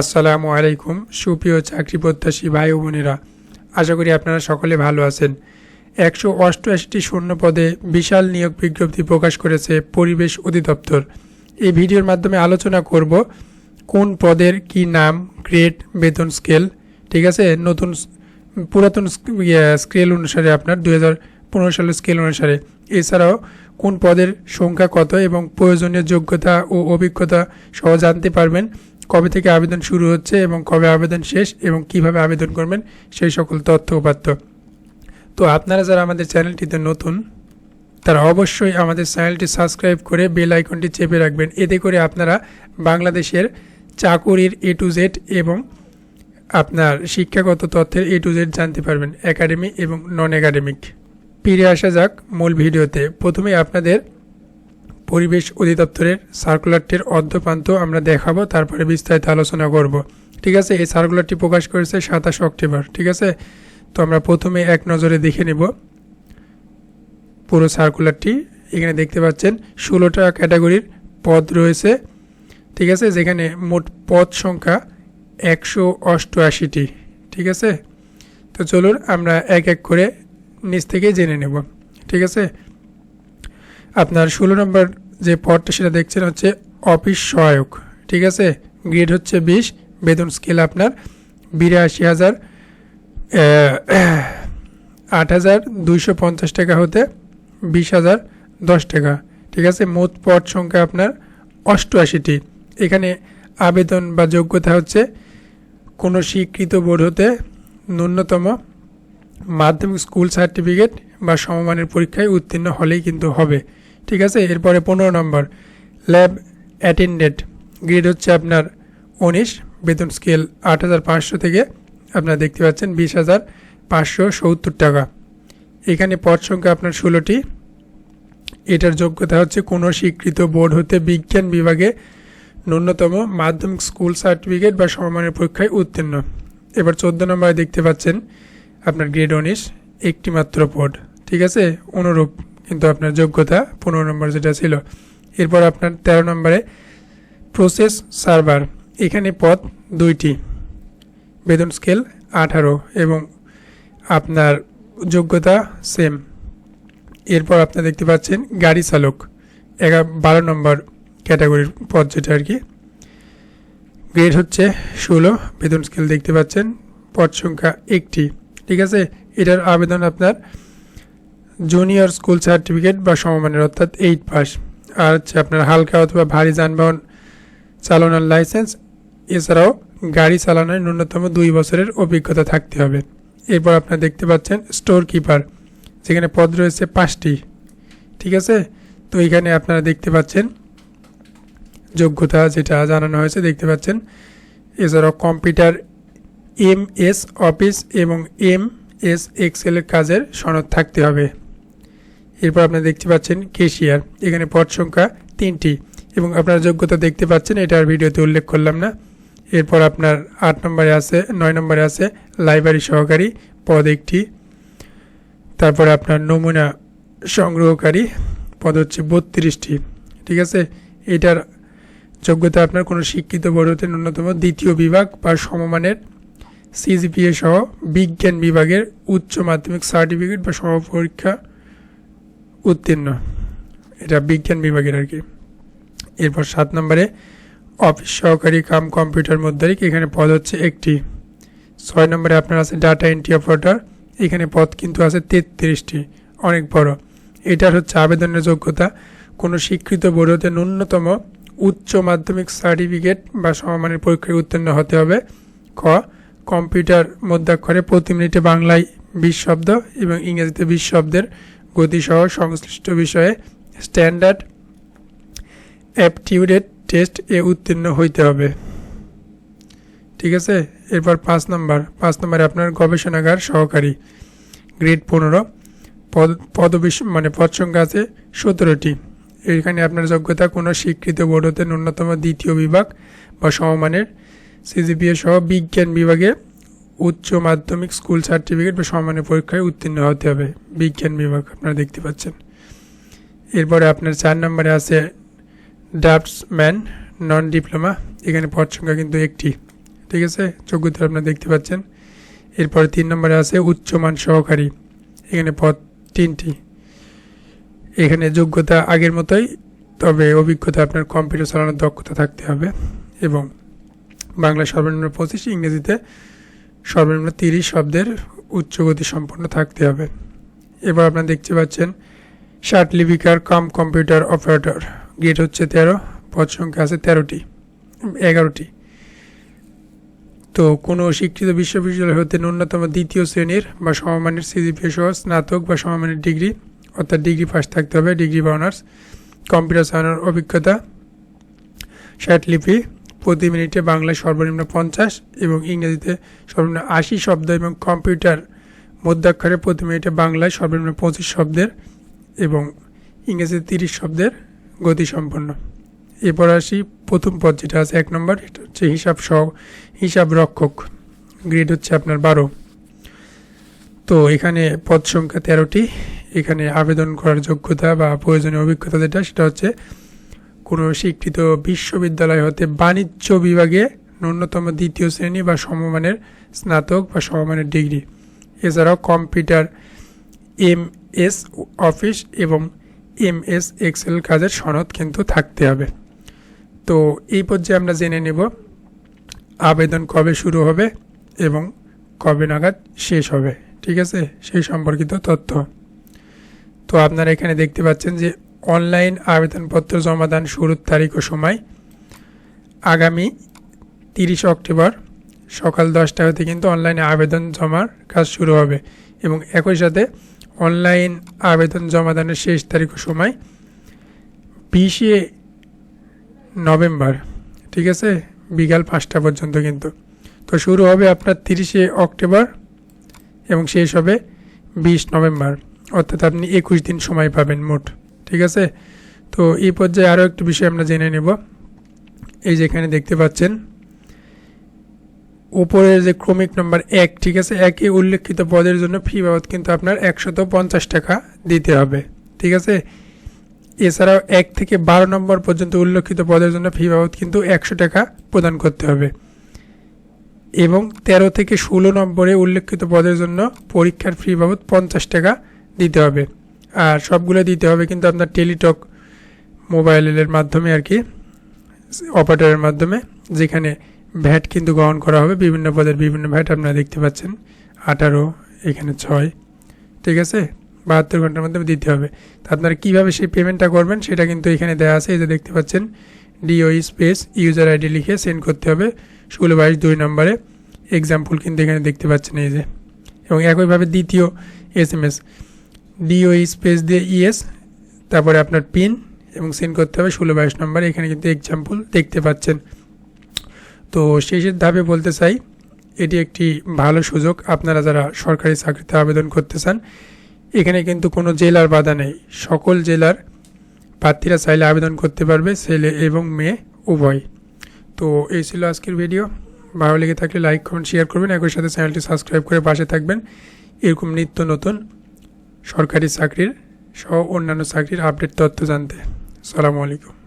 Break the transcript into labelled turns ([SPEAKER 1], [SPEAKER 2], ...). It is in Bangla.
[SPEAKER 1] আসসালামু আলাইকুম সুপ্রিয় চাকরি প্রত্যাশী ভাই ও বোনেরা। আশা করি আপনারা সকলে ভালো আছেন। একশো অষ্টআশিটি শূন্য পদে বিশাল নিয়োগ বিজ্ঞপ্তি প্রকাশ করেছে পরিবেশ অধিদপ্তর। এই ভিডিওর মাধ্যমে আলোচনা করব কোন পদের কি নাম গ্রেড বেতন স্কেল ঠিক আছে? নতুন পুরাতন ইয়ে, স্কেল অনুসারে আপনার দু পনেরো সালের স্কেল অনুসারে। এছাড়াও কোন পদের সংখ্যা কত এবং প্রয়োজনীয় যোগ্যতা ও অভিজ্ঞতা সহ জানতে পারবেন। কবে থেকে আবেদন শুরু হচ্ছে এবং কবে আবেদন শেষ এবং কীভাবে আবেদন করবেন সেই সকল তথ্য উপাত্ত। তো আপনারা যারা আমাদের চ্যানেলটিতে নতুন, তারা অবশ্যই আমাদের চ্যানেলটি সাবস্ক্রাইব করে বেল আইকনটি চেপে রাখবেন। এতে করে আপনারা বাংলাদেশের চাকুরির এ টু জেড এবং আপনার শিক্ষাগত তথ্যের এ টু জেড জানতে পারবেন একাডেমি এবং নন একাডেমিক ফিরে আসা যাক মূল ভিডিওতে। প্রথমে আপনাদের পরিবেশ অধিদপ্তরের সার্কুলারটির অর্ধপ্রান্ত আমরা দেখাবো, তারপরে বিস্তারিত আলোচনা করব। ঠিক আছে? এই সার্কুলারটি প্রকাশ করেছে সাতাশ অক্টোবর, ঠিক আছে? তো আমরা প্রথমে এক নজরে দেখে নেব। পুরো সার্কুলারটি এখানে দেখতে পাচ্ছেন, ষোলোটা ক্যাটাগরির পদ রয়েছে, ঠিক আছে? যেখানে মোট পদ সংখ্যা একশো অষ্টআশিটি, ঠিক আছে? তো চলুন আমরা এক এক করে নিচ থেকে জেনে নেব, ঠিক আছে? আপনার ষোলো নম্বর যে পদটা সেটা দেখছেন হচ্ছে অফিস সহায়ক, ঠিক আছে? গ্রেড হচ্ছে বিশ, বেতন স্কেল আপনার বিরাশি হাজার আট হাজার দুইশো পঞ্চাশ টাকা হতে বিশ হাজার দশ টাকা, ঠিক আছে? মোট পদ সংখ্যা আপনার অষ্টআশিটি। এখানে আবেদন বা যোগ্যতা হচ্ছে কোনো স্বীকৃত বোর্ড হতে ন্যূনতম মাধ্যমিক স্কুল সার্টিফিকেট বা সমমানের পরীক্ষায় উত্তীর্ণ হলেই কিন্তু হবে। ঠিক আছে? এরপরে পনেরো নম্বর, ল্যাব অ্যাটেন্ডেন্ট, গ্রেড হচ্ছে আপনার উনিশ, বেতন স্কেল আট হাজার পাঁচশো থেকে আপনারা দেখতে পাচ্ছেন বিশ হাজার পাঁচশো সত্তর টাকা। এখানে পদ সংখ্যা আপনার ষোলোটি। এটার যোগ্যতা হচ্ছে কোনো স্বীকৃত বোর্ড হতে বিজ্ঞান বিভাগে ন্যূনতম মাধ্যমিক স্কুল সার্টিফিকেট বা সমমানের পরীক্ষায় উত্তীর্ণ। এবার চোদ্দ নম্বরে দেখতে পাচ্ছেন আপনার গ্রেড উনিশ একটি মাত্র পদ ঠিক আছে? অনুরূপ। কিন্তু আপনার যোগ্যতা পনেরো নম্বর যেটা ছিল। এরপর আপনার তেরো নম্বরে প্রসেস সার্ভার এখানে পদ দুইটি, বেতন স্কেল আঠারো এবং আপনার যোগ্যতা সেম এরপর আপনার দেখতে পাচ্ছেন গাড়ি চালক এগারো বারো নম্বর ক্যাটাগরির পদ যেটা আর কি। গ্রেড হচ্ছে ষোলো, বেতন স্কেল দেখতে পাচ্ছেন, পদ সংখ্যা একটি, ঠিক আছে? এটার আবেদন আপনার জুনিয়র স্কুল সার্টিফিকেট বা সমমানের অর্থাৎ এইট পাস। আর হচ্ছে আপনার হালকা অথবা ভারী যানবাহন চালানোর লাইসেন্স, এছাড়াও গাড়ি চালানোর ন্যূনতম দুই বছরের অভিজ্ঞতা থাকতে হবে। এরপর আপনারা দেখতে পাচ্ছেন স্টোর কিপার, যেখানে পদ রয়েছে পাঁচটি। ঠিক আছে? তো এখানে আপনারা দেখতে পাচ্ছেন যোগ্যতা যেটা জানানো হয়েছে, দেখতে পাচ্ছেন এছাড়াও কম্পিউটার, এম এস অফিস এবং এম এস এক্সেলের কাজের সনদ থাকতে হবে। এরপর আপনারা দেখতে পাচ্ছেন কেশিয়ার। এখানে পদ সংখ্যা তিনটি। এবং আপনারা যোগ্যতা দেখতে পাচ্ছেন, এটা আর ভিডিওতে উল্লেখ করলাম না। এরপর আপনার আট নম্বরে আছে, নয় নম্বরে আছে, লাইব্রেরি সহকারী, পদ একটি। তারপরে আপনার নমুনা সংগ্রহকারী, পদ হচ্ছে বত্রিশটি। ঠিক আছে? এটার যোগ্যতা আপনার কোনো শিক্ষিত বোর্ড হতে ন্যূনতম দ্বিতীয় বিভাগ বা সমমানের সিজিপিএ সহ বিজ্ঞান বিভাগের উচ্চ মাধ্যমিক সার্টিফিকেট বা সমপরীক্ষা উত্তীর্ণ। এটা বিজ্ঞান বিভাগের আর কি। এরপর সাত নম্বরে, অফিস সহকারী কাম কম্পিউটার মুদ্রারিক এখানে পদ হচ্ছে একটি। ছয় নম্বরে আপনার আছে ডাটা এন্ট্রি অপারেটর এখানে পদ কিন্তু আছে তেত্রিশটি। অনেক বড়। এটার হচ্ছে আবেদনের যোগ্যতা। কোনো স্বীকৃত বোর্ড হতে ন্যূনতম উচ্চ মাধ্যমিক সার্টিফিকেট বা সমমানের পরীক্ষায় উত্তীর্ণ হতে হবে। ক, কম্পিউটার মধ্যাক্ষরে প্রতি মিনিটে বাংলায় বিশ শব্দ এবং ইংরেজিতে বিশ শব্দের গতিসহ সংশ্লিষ্ট বিষয়ে স্ট্যান্ডার্ড অ্যাপটিউডেড টেস্ট এ উত্তীর্ণ হইতে হবে। ঠিক আছে? এরপর পাঁচ নম্বর। পাঁচ নম্বরে আপনার গবেষণাগার সহকারী। গ্রেড পনেরো। পদ পদবিশ মানে পদ সংখ্যা আছে সতেরোটি। এখানে আপনার যোগ্যতা কোনো স্বীকৃত বোর্ড হতে ন্যূনতম দ্বিতীয় বিভাগ বা সমমানের সিজিপিএ সহ বিজ্ঞান বিভাগে উচ্চ মাধ্যমিক স্কুল সার্টিফিকেট বা সমমানের পরীক্ষায় উত্তীর্ণ হতে হবে। বিজ্ঞান বিভাগ আপনারা দেখতে পাচ্ছেন। এরপরে আপনার চার নম্বরে আছে ড্রাফটসম্যান নন ডিপ্লোমা এখানে পদ সংখ্যা কিন্তু একটি। ঠিক আছে? যোগ্যতা আপনারা দেখতে পাচ্ছেন। এরপরে তিন নম্বরে আছে উচ্চমান সহকারী, এখানে পদ তিনটি। এখানে যোগ্যতা আগের মতোই, তবে অভিজ্ঞতা আপনার কম্পিউটার চালানোর দক্ষতা থাকতে হবে। এবং বাংলা সর্বনিম্ন পঁচিশ, ইংরেজিতে সর্বনিম্ন তিরিশ শব্দের উচ্চগতি সম্পন্ন থাকতে হবে। এবার আপনারা দেখতে পাচ্ছেন, ষাট লিপিকার কাম কম্পিউটার অপারেটর। গেট হচ্ছে তেরো, পদ সংখ্যা আছে তেরোটি, এগারোটি। তো কোনো স্বীকৃত বিশ্ববিদ্যালয় হতে ন্যূনতম দ্বিতীয় শ্রেণির বা সমমানের সিজিপিএ সহ স্নাতক বা সমমানের ডিগ্রি, অর্থাৎ ডিগ্রি পাস থাকতে হবে, ডিগ্রি বা অনার্স। কম্পিউটার চালানোর অভিজ্ঞতা, ষাট লিপি প্রতি মিনিটে বাংলায় সর্বনিম্ন পঞ্চাশ এবং ইংরেজিতে সর্বনিম্ন আশি শব্দ এবং কম্পিউটার মধ্যাক্ষরে প্রতি মিনিটে বাংলায় সর্বনিম্ন পঁচিশ শব্দের এবং ইংরেজিতে তিরিশ শব্দের গতিসম্পন্ন এরপর আসি, প্রথম পদ যেটা আছে এক নম্বর, এটা হচ্ছে হিসাব সহ, হিসাব রক্ষক, গ্রেড হচ্ছে আপনার বারো। তো এখানে পদ সংখ্যা তেরোটি, এখানে আবেদন করার যোগ্যতা বা প্রয়োজনীয় অভিজ্ঞতা যেটা, সেটা হচ্ছে কোনো স্বীকৃত বিশ্ববিদ্যালয় হতে বাণিজ্য বিভাগে ন্যূনতম দ্বিতীয় শ্রেণি বা সমমানের স্নাতক বা সমমানের ডিগ্রি। এছাড়াও কম্পিউটার এম এস অফিস এবং এম এস এক্সেল কাজের সনদ কিন্তু থাকতে হবে। তো এই পর্যায়ে আমরা জেনে নেব, আবেদন কবে শুরু হবে এবং কবে নাগাদ শেষ হবে। ঠিক আছে? সেই সম্পর্কিত তথ্য। তো আপনারা এখানে দেখতে পাচ্ছেন যে অনলাইন আবেদনপত্র জমাদান শুরুর তারিখ ও সময় আগামী তিরিশ অক্টোবর সকাল দশটা হতে কিন্তু অনলাইনে আবেদন জমার কাজ শুরু হবে এবং একই সাথে অনলাইন আবেদন জমাদানের শেষ তারিখ সময় বিশে নভেম্বর, ঠিক আছে? বিকাল পাঁচটা পর্যন্ত কিন্তু। তো শুরু হবে আপনার তিরিশে অক্টোবর এবং শেষ হবে বিশ নভেম্বর। অর্থাৎ আপনি একুশ দিন সময় পাবেন মোট। ঠিক আছে? তো এই পর্যায়ে আরও একটি বিষয় আমরা জেনে নেব। এই যে এখানে দেখতে পাচ্ছেন উপরের যে ক্রমিক নম্বর এক, ঠিক আছে? একই উল্লেখিত পদের জন্য ফি বাবদ কিন্তু আপনার একশত পঞ্চাশ টাকা দিতে হবে, ঠিক আছে? এছাড়াও এক থেকে বারো নম্বর পর্যন্ত উল্লেখিত পদের জন্য ফি বাবদ কিন্তু একশো টাকা প্রদান করতে হবে। এবং তেরো থেকে ষোলো নম্বরে উল্লেখিত পদের জন্য পরীক্ষার ফি বাবদ পঞ্চাশ টাকা দিতে হবে। আর সবগুলো দিতে হবে কিন্তু আপনার টেলিটক মোবাইলের মাধ্যমে আর কি, অপারেটরের মাধ্যমে, যেখানে ভ্যাট কিন্তু গ্রহণ করা হবে। বিভিন্ন পদের বিভিন্ন ভ্যাট আপনারা দেখতে পাচ্ছেন। আঠারো, এখানে ছয়, ঠিক আছে? বাহাত্তর ঘণ্টার মধ্যে দিতে হবে। তো আপনারা কীভাবে সেই পেমেন্টটা করবেন সেটা কিন্তু এখানে দেওয়া আছে। এই যে দেখতে পাচ্ছেন ডিও স্পেস ইউজার আইডি লিখে সেন্ড করতে হবে। ষোলো, বাইশ, দুই নম্বরে। এক্সাম্পল কিন্তু এখানে দেখতে পাচ্ছেন এই যে। এবং একইভাবে দ্বিতীয় S M S DO space দিয়ে ইএস তারপরে আপনার পিন এবং সেন্ড করতে হবে, ষোলো বাইশ নম্বর এখানে কিন্তু এক্সাম্পল দেখতে পাচ্ছেন। তো শেষের ধাপে বলতে চাই, এটি একটি ভালো সুযোগ, আপনারা যারা সরকারি চাকরিতে আবেদন করতে চান, এখানে কিন্তু কোনো জেলার বাধা নেই। সকল জেলার প্রার্থীরা চাইলে আবেদন করতে পারবে, ছেলে এবং মেয়ে, উভয়। তো এই ছিল আজকের ভিডিও। ভালো লেগে থাকলে লাইক, কমেন্ট শেয়ার করবেন। একই সাথে চ্যানেলটি সাবস্ক্রাইব করে পাশে থাকবেন। এরকম নিত্য নতুন সরকারি চাকরির সহ অন্যান্য চাকরির আপডেট তথ্য জানতে। সালামু আলাইকুম।